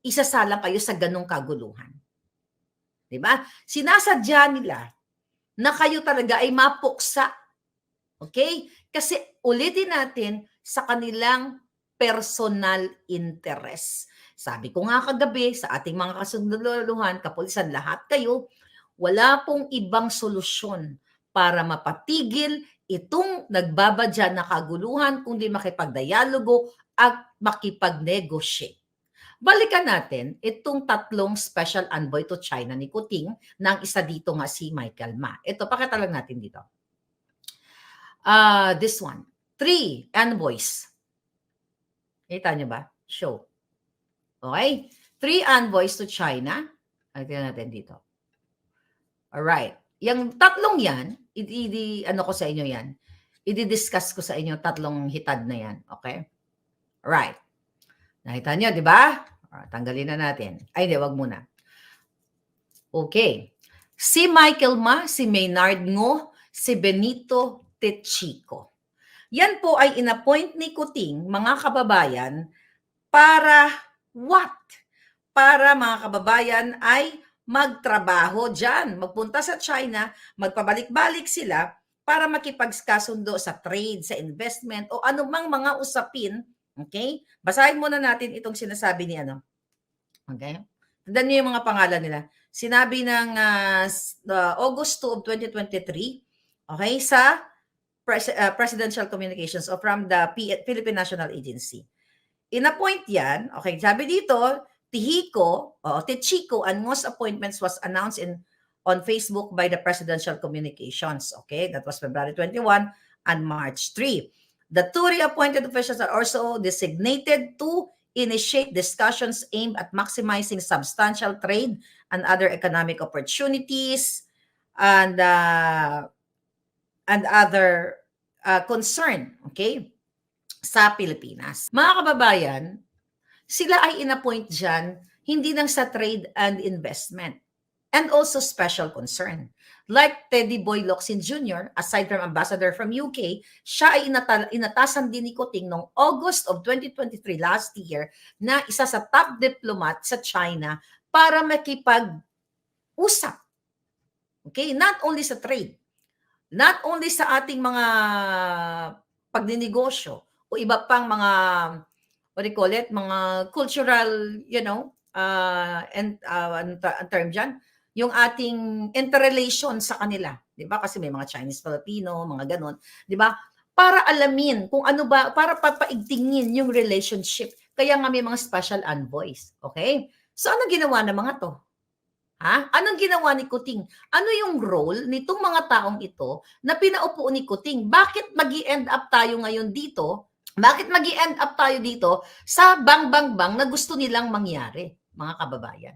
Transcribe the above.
isasalang kayo sa ganong kaguluhan. 'Di ba? Sinasadya nila na kayo talaga ay mapuksa. Okay? Kasi ulitin natin sa kanilang personal interest. Sabi ko nga kagabi sa ating mga kasunduluhan, kapulisan, lahat kayo, wala pong ibang solusyon para mapatigil itong nagbabadya na kaguluhan kundi makipagdialogo at makipag-negotiate. Balikan natin itong tatlong special envoy to China ni Kuting ang isa dito nga si Michael Ma. Ito, pakita lang natin dito. Ah, this one. Three envoys. Kita nyo ba? Show. Okay? Three envoys to China. Ay, tingnan natin dito. Alright. Yung tatlong yan, i- ano ko sa inyo yan, i-discuss ko sa inyo tatlong hitad na yan. Okay? Alright. Nakita nyo, di ba? Ah, Tanggalin na natin. Ay, di, wag muna. Okay. Si Michael Ma, si Maynard Ngo, si Benito Techico. Yan po ay inappoint ni Kuting, mga kababayan, para what? Para mga kababayan ay magtrabaho dyan, magpunta sa China, magpabalik-balik sila para makipagkasundo sa trade, sa investment, o anumang mga usapin Okay? Basahin muna natin itong sinasabi ni ano. Okay? Tignan niyo yung mga pangalan nila. Sinabi ng ah, August 2 of 2023, okay, sa pres- ah, Presidential Communications o from the P- Philippine National Agency. In-appoint yan, okay, sabi dito, Tihiko, o Techico, and most appointments was announced in on Facebook by the Presidential Communications. Okay, that was February 21 and March 3. The two reappointed officials are also designated to initiate discussions aimed at maximizing substantial trade and other economic opportunities and uh, and other uh, concern, okay, sa Pilipinas. Mga kababayan, sila ay inappoint dyan hindi lang sa trade and investment and also special concern. Like Teddy Boy Locsin Jr., aside from ambassador from UK, siya ay inata- inatasan din ni Kuting noong August of 2023 last year na isa sa top diplomat sa China para makipag-usap. Okay? Not only sa trade, not only sa ating mga pagninegosyo o iba pang mga what do you call it, mga cultural, you know, uh, and uh, ano ang term dyan, yung ating interrelation sa kanila, 'di ba? Kasi may mga Chinese Filipino, mga ganon, 'di ba? Para alamin kung ano ba, para papaigtingin yung relationship. Kaya nga may mga special envoys, okay? So ano ginawa ng mga 'to? Ha? Anong ginawa ni Kuting? Ano yung role nitong mga taong ito na pinaupo ni Kuting? Bakit mag end up tayo ngayon dito? Bakit mag end up tayo dito sa bang bang bang na gusto nilang mangyari, mga kababayan?